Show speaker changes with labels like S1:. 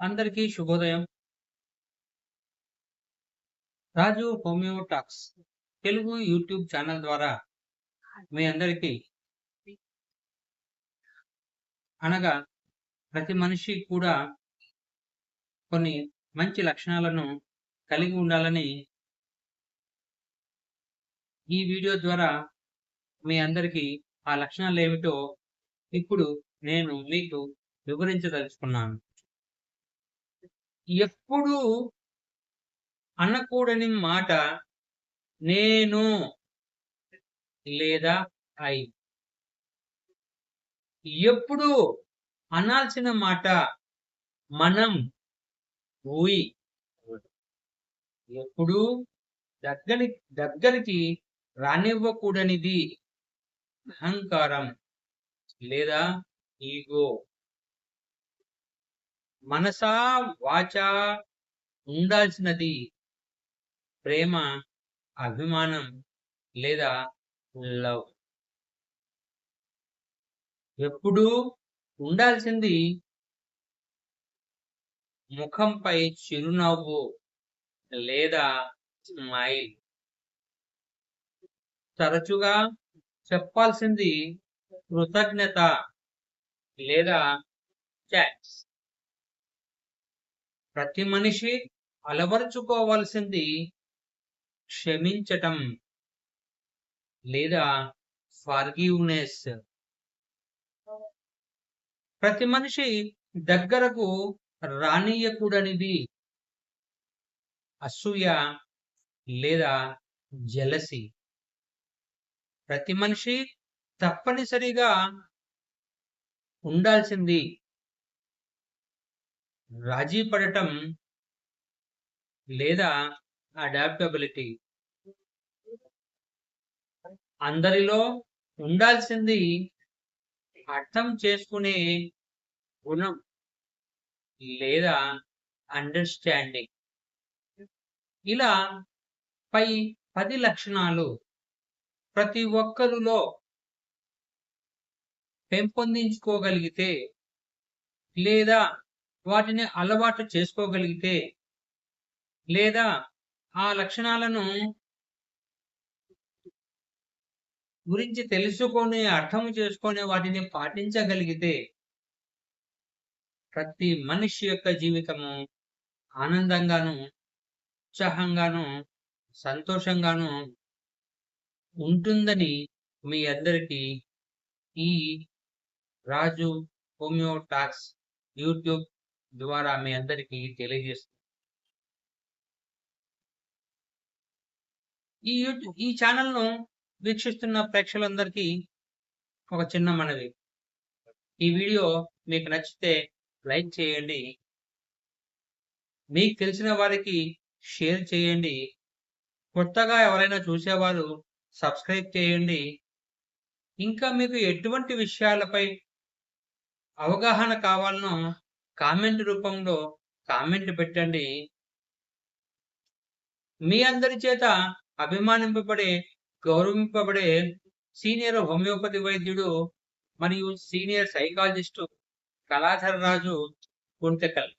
S1: అందరికీ శుభోదయం. Raju homeo talks Telugu YouTube channel ద్వారా మీ అందరికీ అనగా ప్రతి మనిషి కూడా కొన్ని మంచి లక్షణాలను కలిగి ఉండాలని ఈ వీడియో ద్వారా మీ అందరికీ ఆ లక్షణాలు ఏమిటో ఇప్పుడు నేను మీకు వివరించదలుచుకున్నాను. ఎప్పుడు అనకూడని మాట నేను లేదా ఐ. ఎప్పుడు అనాల్సిన మాట మనం ఊయి. ఎప్పుడు దగ్గరి దగ్గరికి రానివ్వకూడనిది. అహంకారం లేదా ఈగో. మనసా వాచా ఉండాల్సినది ప్రేమ అభిమానం లేదా లవ్. ఎప్పుడూ ఉండాల్సింది ముఖంపై చిరునవ్వు లేదా స్మైల్ తరచుగా చెప్పాల్సింది కృతజ్ఞత లేదా థ్యాంక్స్ ప్రతి మనిషి అలవరుచుకోవాల్సింది క్షమించటం లేదా ఫర్గివ్నెస్. ప్రతి మనిషి దగ్గరకు రానియకూడనిది. అసూయ లేదా జలసి. ప్రతి మనిషి తప్పనిసరిగా ఉండాల్సింది రాజీ పడటం లేదా అడాప్టబిలిటీ? అందరిలో ఉండాల్సింది అర్థం చేసుకునే గుణం లేదా అండర్స్టాండింగ్ ఇలా పై పది లక్షణాలు ప్రతి ఒక్కరిలో పెంపొందించుకోగలిగితే లేదా వాటిని అలవాటు చేసుకోగలిగితే లేదా ఆ లక్షణాలను గురించి తెలుసుకొని అర్థం చేసుకొని వాటిని పాటించగలిగితే ప్రతి మనిషి యొక్క జీవితము ఆనందంగాను ఉత్సాహంగాను సంతోషంగాను ఉంటుందని మీ అందరికీ ఈ రాజు హోమియో టాక్స్ యూట్యూబ్ ద్వారా మీ అందరికీ తెలియజేస్తుంది ఈ యూట్యూబ్ ఈ ఛానల్ను వీక్షిస్తున్న ప్రేక్షకులందరికీ ఒక చిన్న మనవి. ఈ వీడియో మీకు నచ్చితే లైక్ చేయండి. మీకు తెలిసిన వారికి షేర్ చేయండి. కొత్తగా ఎవరైనా చూసేవారు సబ్స్క్రైబ్ చేయండి. ఇంకా మీకు ఎటువంటి విషయాలపై అవగాహన కావాలనో కామెంట్ రూపంలో కామెంట్ పెట్టండి. మీ అందరి చేత అభిమానింపబడే గౌరవింపబడే సీనియర్ హోమియోపతి వైద్యుడు మరియు సీనియర్ సైకాలజిస్టు కళాధర రాజు గుంతకల్.